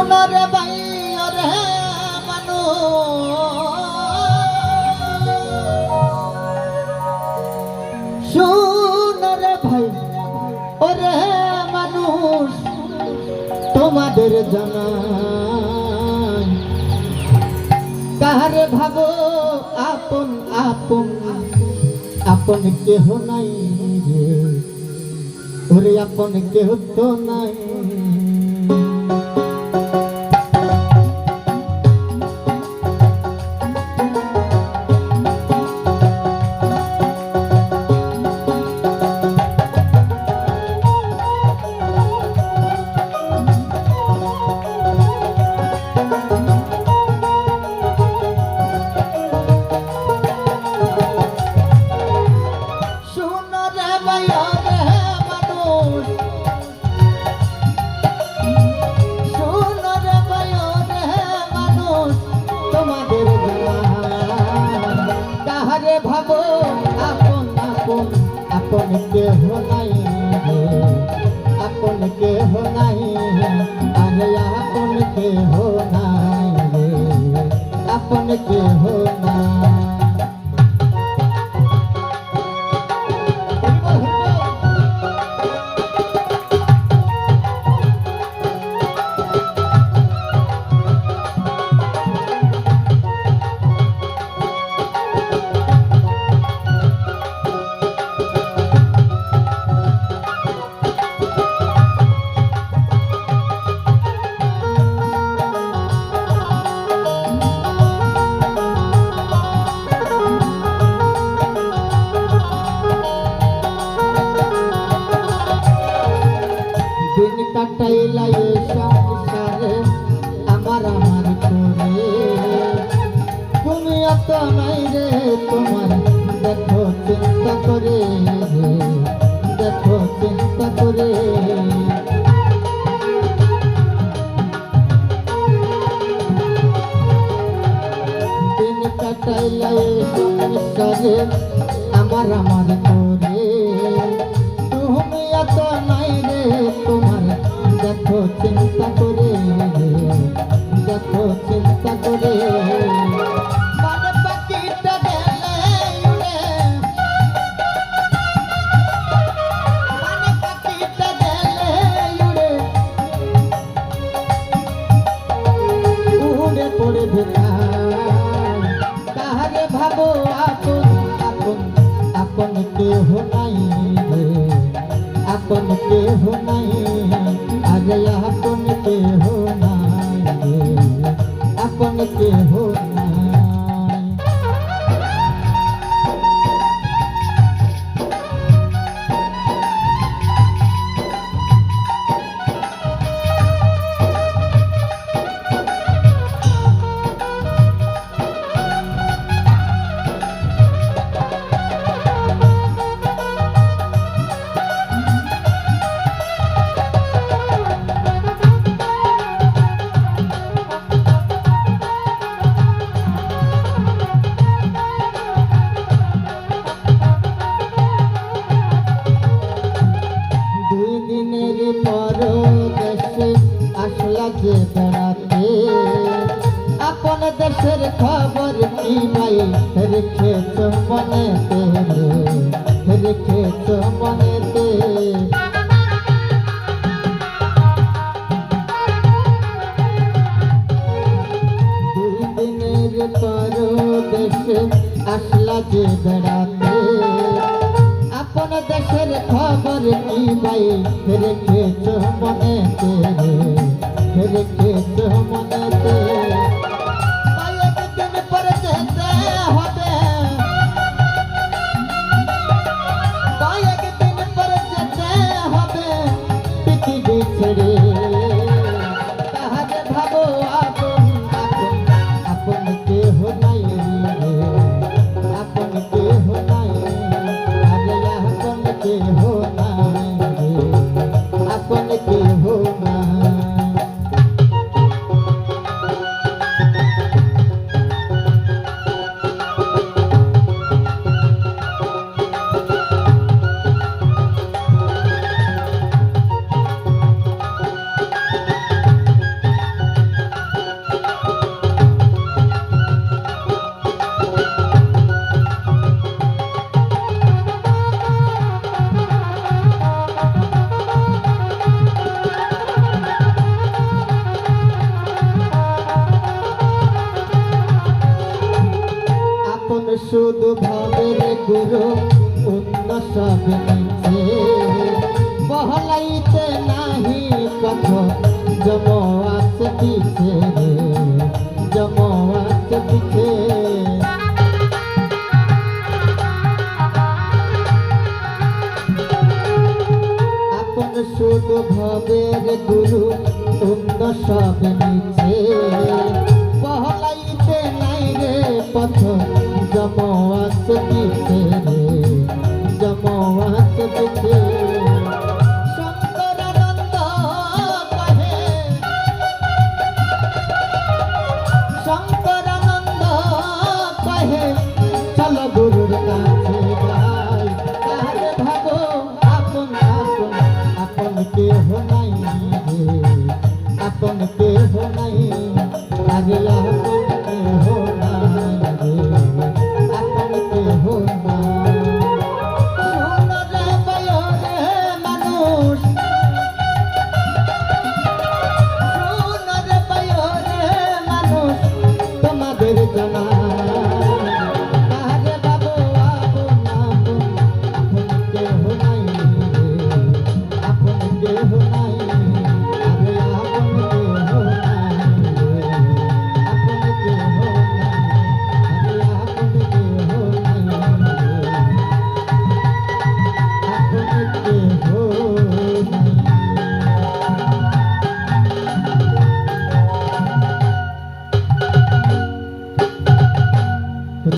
সোনারে by মানু ভাই তোমাদের জানাই। কাহারে ভাবো আপন আপন আপন কেহ নাই রে। ওরে আপন কেহ তো নাই কাহারে ভাবো, আপন আপন আপন কেহ নাই রে। আপন কেহ নাই আরে আপন কেহ নাই আপন কেহ নাই। তুমি নাই রে তোমার। দেখো চিন্তা করে দেখো চিন্তা করে দিন কাটাইলাই সংসারে আমার আমার কেহ নাই রে। আপন কেহ নাই আরে আপন কেহ নাই রে। আপন কেহ আপন দেশের খবর কি নাই রেখেছ মনেতে রে, রেখেছ মনেতে। দুই দিনের পর দেশে আসলা যে বেড়াতে। আপন দেশের খবর কি ভাই? রেখেছ মনেতে রে, রেখেছ ছেড়ে। তাহারে ভাবো আপন আপন আপন কেহ নাই আপন কেহ নাই আরে আপন কেহ শুধু ভাবের গুরু উন্নসব নিচে বহলাইতে নাহি পথ জম আছে পিছে জম আছে পিছে। আপন শুধু ভাবের গুরু উন্নসব নিচে বহলাইতে নাই রে পথ কেহ নাই আপন কেহ নাই আগলা